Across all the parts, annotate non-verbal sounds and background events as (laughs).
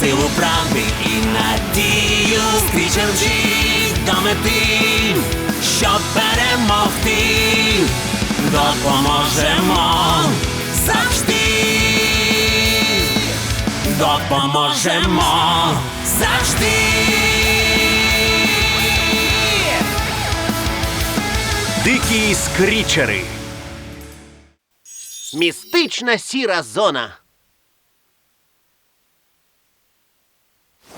силу правди і надію. Скрічем вжить до мети, щоб перемогти. Допоможемо завжди. Допоможемо завжди. Дикі скрічери. Містична сіра зона. Е, е, е, ух, е, е.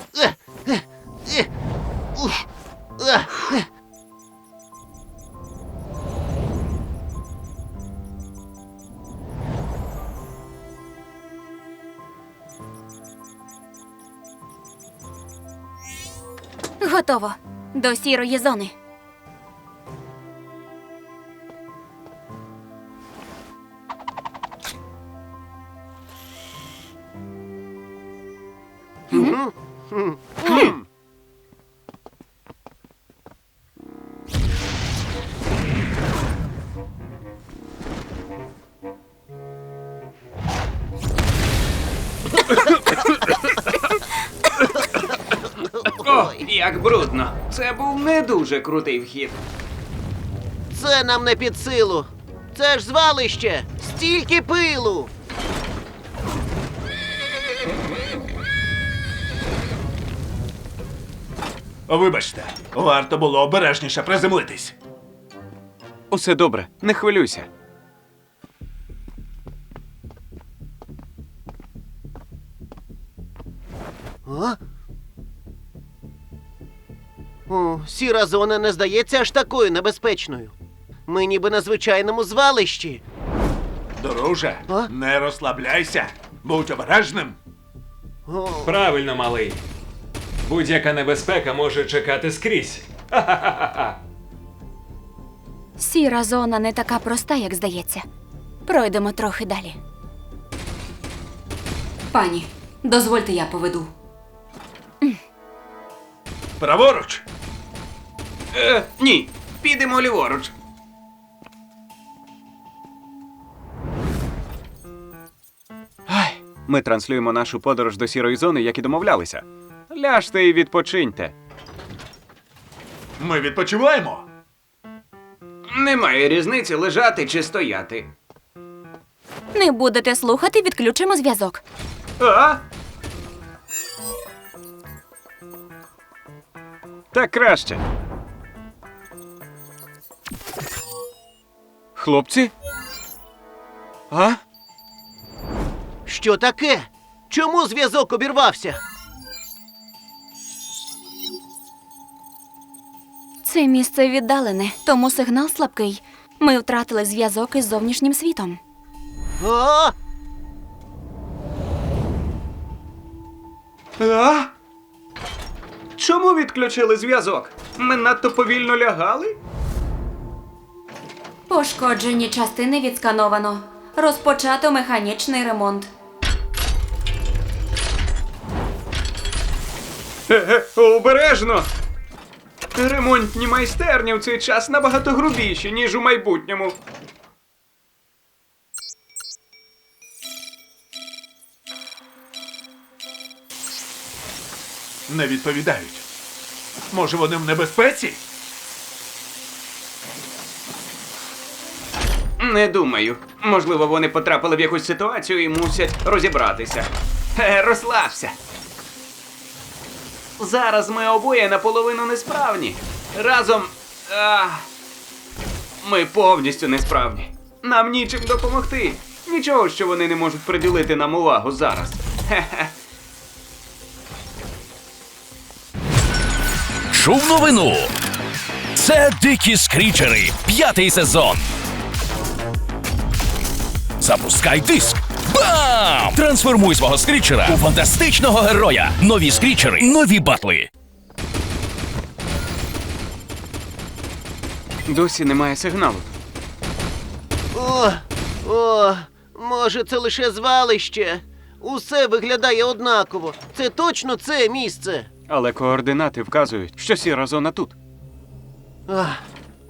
Готово. До сірої зони. О, як брудно. Це був не дуже крутий вхід. Це нам не під силу. Це ж звалище. Стільки пилу. Вибачте, варто було обережніше приземлитись. Усе добре, не хвилюйся. А? О, сіра зона не здається аж такою небезпечною. Ми ніби на звичайному звалищі. Друже, А? не розслабляйся. Будь обережним. О, Правильно, малий. Будь-яка небезпека може чекати скрізь. Сіра зона не така проста, як здається. Пройдемо трохи далі. Пані, дозвольте я поведу. Праворуч. Е, ні, підемо ліворуч. Ми транслюємо нашу подорож до сірої зони, як і домовлялися. Ляжте і відпочиньте. Ми відпочиваємо. Немає різниці лежати чи стояти. Не будете слухати, відключимо зв'язок. А? Так краще. Хлопці? А? що таке? Чому зв'язок обірвався? Це місце віддалене, тому сигнал слабкий. Ми втратили зв'язок із зовнішнім світом. А? А? Чому відключили зв'язок? Ми надто повільно лягали? Пошкоджені частини відскановано. Розпочато механічний ремонт. Е-е, обережно! Ремонтні майстерні в цей час набагато грубіші, ніж у майбутньому. Не відповідають. Може, вони в небезпеці? Не думаю. Можливо, вони потрапили в якусь ситуацію і мусять розібратися. Е, розслабся. Зараз ми обоє наполовину несправні. Разом. А, ми повністю несправні. Нам нічим допомогти. Нічого, що вони не можуть приділити нам увагу зараз. Хе-хе. Чув новину. Це дикі скрічери. П'ятий сезон. Запускай диск. Бам! Трансформуй свого скрічера у фантастичного героя. Нові скрічери, нові батли. Досі немає сигналу. О, о, може, це лише звалище. Усе виглядає однаково. Це точно це місце. Але координати вказують, що сіра зона тут. Ах,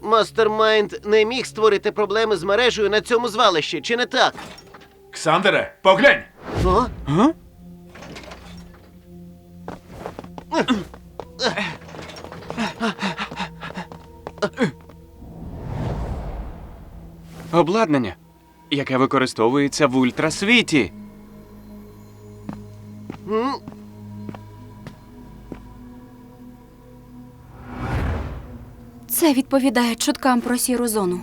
Мастермайнд не міг створити проблеми з мережею на цьому звалищі, чи не так? Ксандере, поглянь! О? Га? Обладнання, яке використовується в ультрасвіті. Це відповідає чуткам про сіру зону.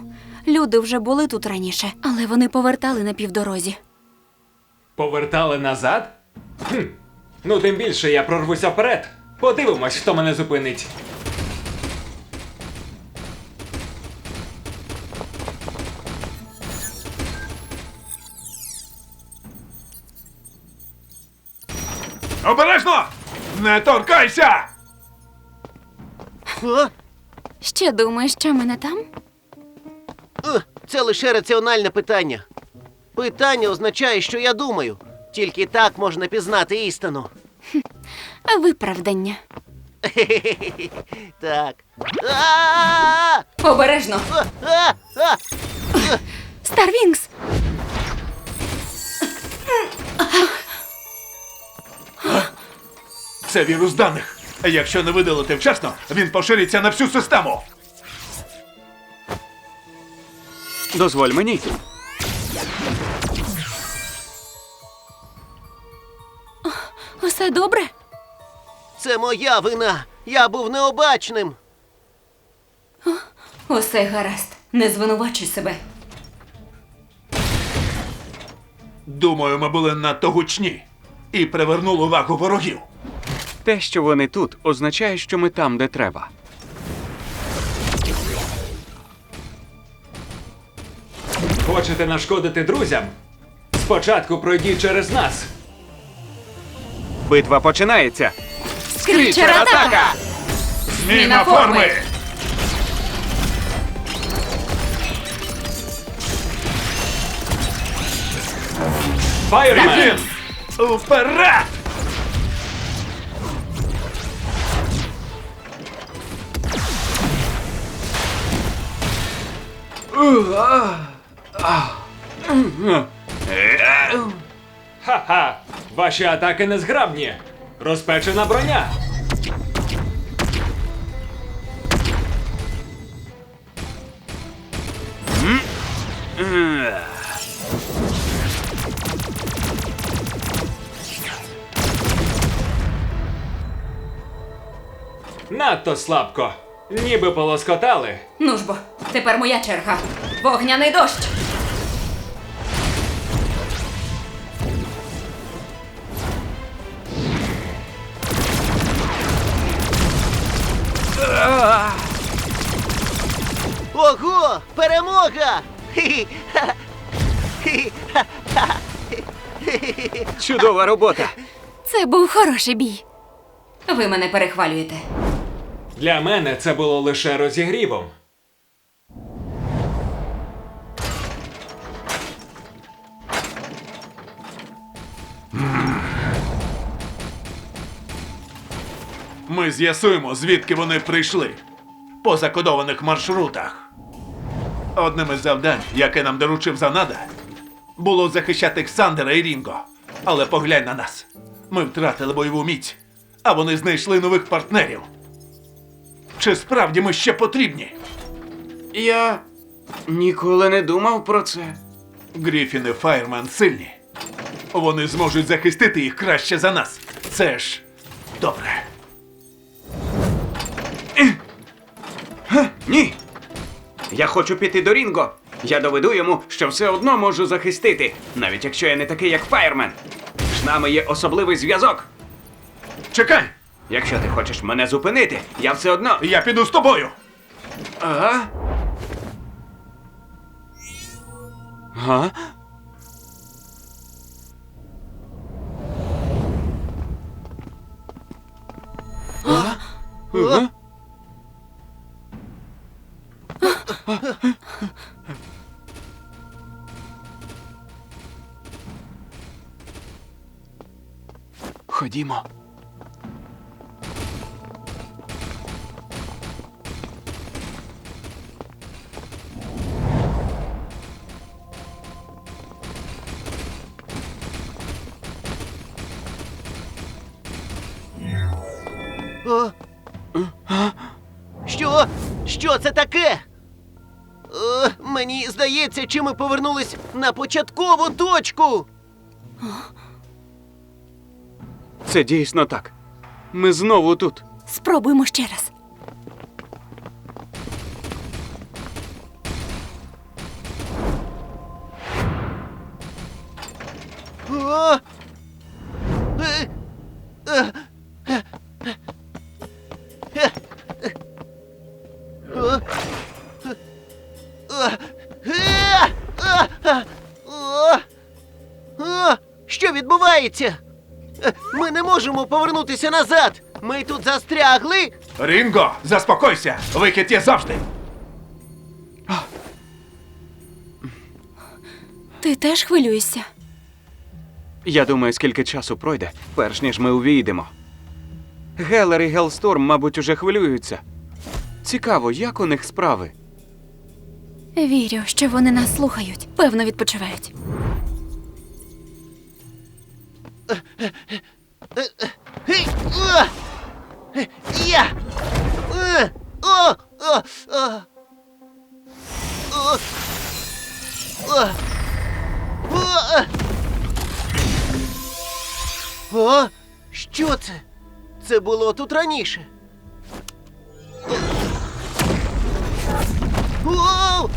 Люди вже були тут раніше, але вони повертали на півдорозі. Повертали назад? Хм. Ну, тим більше я прорвуся вперед. Подивимось, хто мене зупинить. Обережно! Не торкайся! Ще думаєш, що мене там? Е, Це лише раціональне питання. Питання означає, що я думаю. Тільки так можна пізнати істину. Виправдання. (laughs) Так. А-а-а! Обережно! А-а-а! Старвінгс! Це вірус даних. Якщо не видалити вчасно, він пошириться на всю систему. Дозволь мені. Усе добре? Це моя вина. Я був необачним. Усе гаразд. Не звинувачуй себе. Думаю, ми були надто гучні і привернули увагу ворогів. Те, що вони тут, означає, що ми там, де треба. Хочете нашкодити друзям? Спочатку пройдіть через нас. Битва починається. Скрічер атака! Зміна форми! Фаєрмен! Він! Вперед! Ха-ха! Ваші атаки незграбні! Розпечена броня! Надто слабко. Ніби полоскотали. Ну ж бо, тепер моя черга. Вогняний дощ! Ого! Перемога! Чудова робота. Це був хороший бій. Ви мене перехвалюєте. Для мене це було лише розігрівом. Ми з'ясуємо, звідки вони прийшли. По закодованих маршрутах. Одним із завдань, яке нам доручив Занада, було захищати Ксандера і Рінго. Але поглянь на нас. Ми втратили бойову міць, а вони знайшли нових партнерів. Чи справді ми ще потрібні? Я ніколи не думав про це. Гріфін і Фаєрман сильні. Вони зможуть захистити їх краще за нас. Це ж добре. Ні. Я хочу піти до Рінго. Я доведу йому, що все одно можу захистити, навіть якщо я не такий, як Фаєрмен. Між нами є особливий зв'язок. Чекай! Якщо ти хочеш мене зупинити, я все одно. Я піду з тобою! Ага. Га? Ага? Ходімо. О. Що? Що це таке? О, мені здається, чи ми повернулись на початкову точку. Це дійсно так. Ми знову тут. Спробуймо ще раз. О! Відбувається? Е, Ми не можемо повернутися назад. Ми тут застрягли. Рінго, заспокойся! Вихід є завжди! Ти теж хвилюєшся. Я думаю, скільки часу пройде, перш ніж ми увійдемо. Гелер і Гелсторм, мабуть, уже хвилюються. Цікаво, як у них справи? Вірю, що вони нас слухають. Певно, відпочивають. О! Що це? Це було тут раніше. О!